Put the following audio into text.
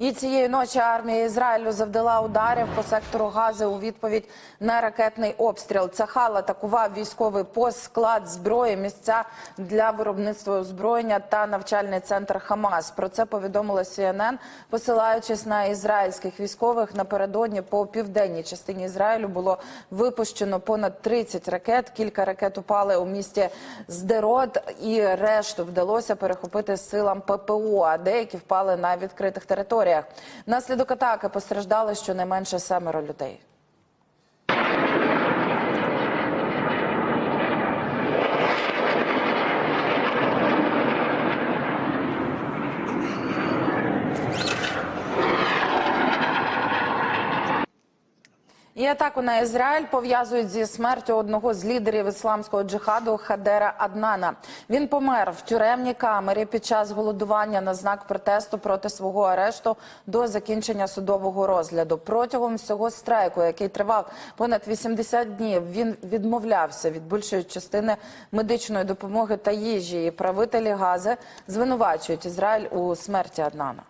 І цієї ночі армія Ізраїлю завдала ударів по сектору Гази у відповідь на ракетний обстріл. Цахал атакував військовий пост, склад зброї, місця для виробництва озброєння та навчальний центр Хамас. Про це повідомила CNN, посилаючись на ізраїльських військових. Напередодні по південній частині Ізраїлю було випущено понад 30 ракет. Кілька ракет упали у місті Здерот, і решту вдалося перехопити силам ППО. А деякі впали на відкритих територіях. Наслідок атаки постраждали щонайменше семеро людей. І атаку на Ізраїль пов'язують зі смертю одного з лідерів ісламського джихаду Хадера Аднана. Він помер в тюремній камері під час голодування на знак протесту проти свого арешту до закінчення судового розгляду. Протягом всього страйку, який тривав понад 80 днів, він відмовлявся від більшої частини медичної допомоги та їжі. І правителі Гази звинувачують Ізраїль у смерті Аднана.